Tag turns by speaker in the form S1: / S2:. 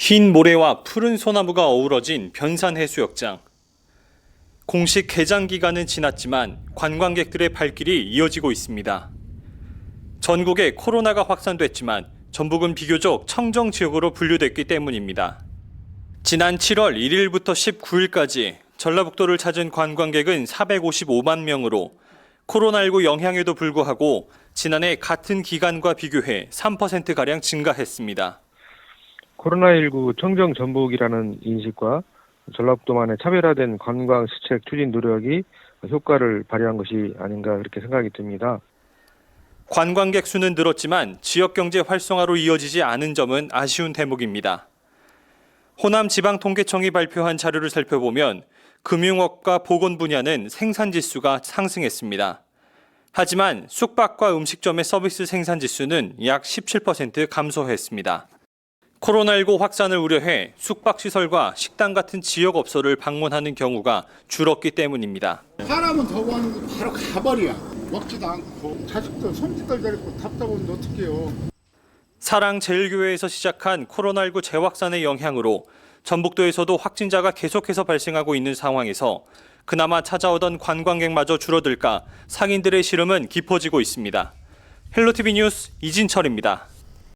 S1: 흰 모래와 푸른 소나무가 어우러진 변산 해수욕장. 공식 개장 기간은 지났지만 관광객들의 발길이 이어지고 있습니다. 전국에 코로나가 확산됐지만 전북은 비교적 청정 지역으로 분류됐기 때문입니다. 지난 7월 1일부터 19일까지 전라북도를 찾은 관광객은 455만 명으로 코로나19 영향에도 불구하고 지난해 같은 기간과 비교해 3%가량 증가했습니다.
S2: 코로나19 청정 전북이라는 인식과 전라북도만의 차별화된 관광 시책 추진 노력이 효과를 발휘한 것이 아닌가 그렇게 생각이 듭니다.
S1: 관광객 수는 늘었지만 지역 경제 활성화로 이어지지 않은 점은 아쉬운 대목입니다. 호남 지방통계청이 발표한 자료를 살펴보면 금융업과 보건 분야는 생산 지수가 상승했습니다. 하지만 숙박과 음식점의 서비스 생산 지수는 약 17% 감소했습니다. 코로나19 확산을 우려해 숙박시설과 식당 같은 지역 업소를 방문하는 경우가 줄었기 때문입니다.
S3: 사람은 더 가는 거 바로 가버려. 먹지도 않고 자식들 손짓들 데리고 답답한데 어떡해요.
S1: 사랑 제일교회에서 시작한 코로나19 재확산의 영향으로 전북도에서도 확진자가 계속해서 발생하고 있는 상황에서 그나마 찾아오던 관광객마저 줄어들까 상인들의 시름은 깊어지고 있습니다. 헬로티비 뉴스 이진철입니다.